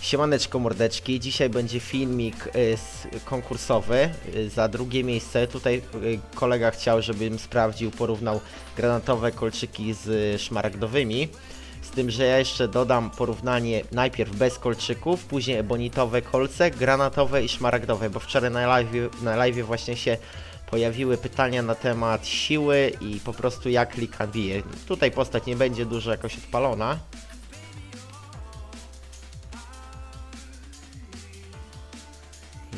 Siemaneczko mordeczki, dzisiaj będzie filmik y, konkursowy y, za drugie miejsce. Tutaj y, kolega chciał, żebym sprawdził, porównał granatowe kolczyki z szmaragdowymi. Z tym, że ja jeszcze dodam porównanie najpierw bez kolczyków, później ebonitowe kolce, granatowe i szmaragdowe, bo wczoraj na live, na live właśnie się pojawiły pytania na temat siły i po prostu jak lika bije. Tutaj postać nie będzie dużo jakoś odpalona.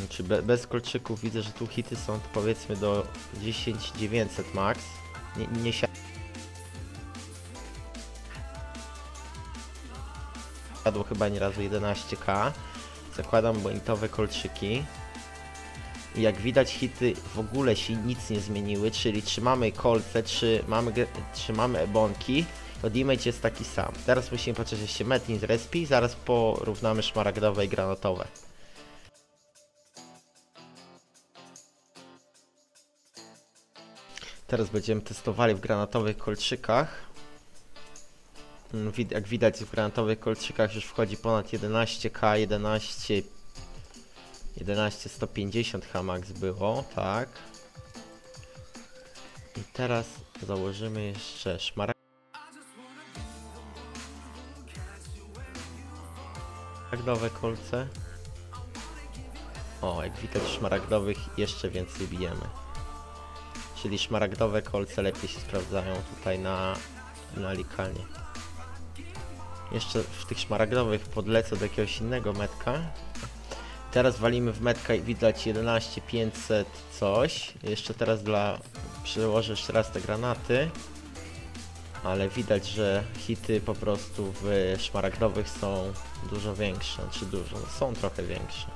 Czy be, bez kolczyków widzę, że tu hity są powiedzmy do 10900 max. Nie, nie siadło chyba nie razu 11k. Zakładam bonitowe kolczyki. I jak widać hity w ogóle się nic nie zmieniły, czyli trzymamy kolce, czy mamy, gr- trzymamy ebonki, to damage jest taki sam. Teraz musimy patrzeć jeszcze Metin z respi, zaraz porównamy szmaragdowe i granatowe. Teraz będziemy testowali w granatowych kolczykach. Mm, Jak widać w granatowych kolczykach już wchodzi ponad 11k, 11 11 150 Hamax było, tak. I teraz założymy jeszcze szmaragdowe kolce. O, jak widać szmaragdowych jeszcze więcej bijemy. Czyli szmaragdowe kolce lepiej się sprawdzają tutaj na, na likanie. Jeszcze w tych szmaragdowych podlecę do jakiegoś innego metka. Teraz walimy w metka i widać 11500 coś. Jeszcze teraz dla... Przełożę jeszcze raz te granaty. Ale widać, że hity po prostu w szmaragdowych są dużo większe. Czy dużo? No, są trochę większe.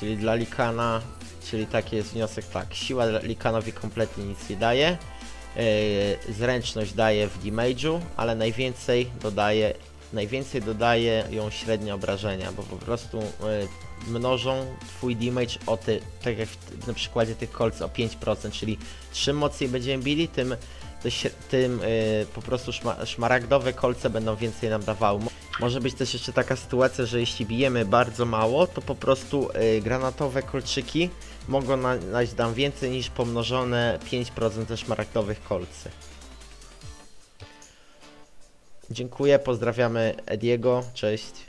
Czyli dla Likana, czyli taki jest wniosek tak, siła Likanowi kompletnie nic nie daje, yy, zręczność daje w damage'u, ale najwięcej dodaje, najwięcej dodaje ją średnie obrażenia, bo po prostu yy, mnożą twój damage o ty, tak jak w, na przykładzie tych kolc o 5%, czyli czym mocniej będziemy bili, tym, tym yy, po prostu szma, szmaragdowe kolce będą więcej nam dawały. Może być też jeszcze taka sytuacja, że jeśli bijemy bardzo mało, to po prostu y, granatowe kolczyki mogą na, dać nam więcej niż pomnożone 5% ze szmaragdowych kolcy. Dziękuję, pozdrawiamy Ediego, cześć.